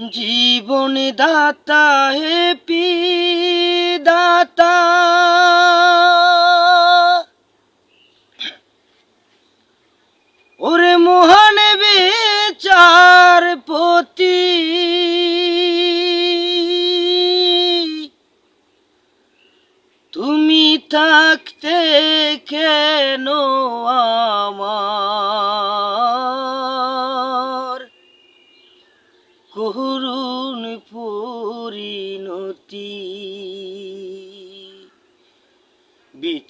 জীবন দাতা হে P দাতা ওরে মহান বিচার পতি। তুমি থাকতে কেন আমার?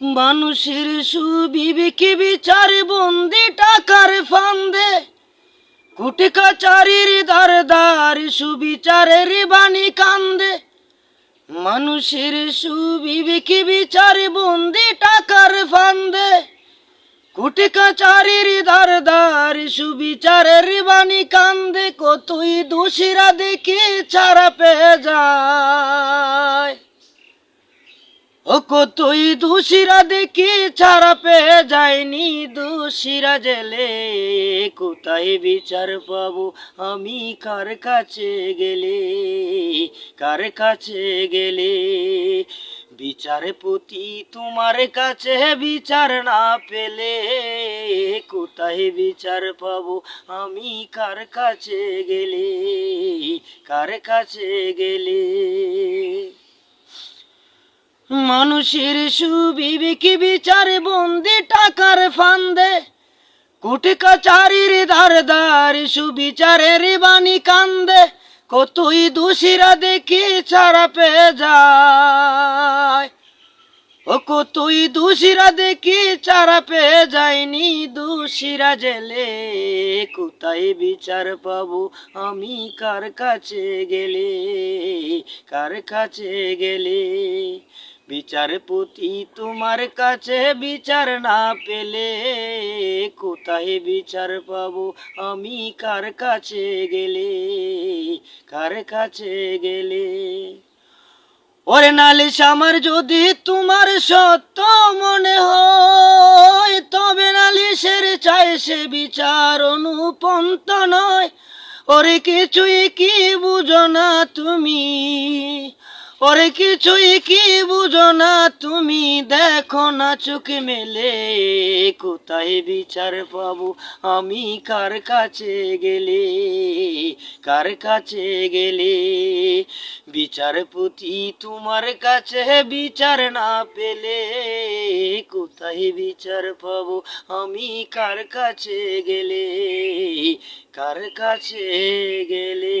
মানুষের সুবিবেকে বিচার বন্দি টাকার ফান্দে। কুটি কাচারির দার দার সুবিচারের বাণী কান্দে। মানুষের সুবিবেকে বিচার বন্দি টাকার ফান্দে। কুটি কাচারির দার দার সুবিচারের বাণী কান্দে। কতই দোষীরা দেখে ছাড়া পেয়ে যায়। ও কতই দোষীরা দেখি ছাড়া পেয়ে যায়নি, দোষীরা জেলে। কোথায় বিচার পাবো আমি? কার কাছে গেলে? কার কাছে গেলে? বিচারপতি তোমার কাছে বিচার না পেলে কোথায় বিচার পাবো আমি? কার কাছে গেলে? কার কাছে গেলে? মানুষের সুবিবেকে বিচার বন্দি টাকার ফান্দে। কোটি কাচারির ধার ধার সুবিচারের বাণী কান্দে। কতই দোষীরা দেখি ছাড়া পেয়ে যায়। ও কতই দোষীরা দেখি ছাড়া পেয়ে যায়নি দোষীরা জেলে। কোথায় বিচার পাবো আমি কার কাছে গেলে? কার কাছে গেলে? বিচারপতি তোমার কাছে বিচার না পেলে কোথায় বিচার পাবো? আমি কার কাছে গেলে? কার কাছে গেলে? ওরে নালিশ আমার যদি তোমার সত্য মনে হয়, তবে নালিশের চাই সে বিচার অনুপন্ত নয়। ওরে কিছুই কি বুঝো না তুমি? ওরে কিছুই কি বুঝো না, তুমি দেখো না চোখ মেলে। কোথায় বিচার পাবো আমি, কার কাছে গেলে? কার কাছে গেলে? বিচারপতি তোমার কাছে বিচার না পেলে। কোথায় বিচার পাবো আমি, কার কাছে গেলে? কার কাছে গেলে?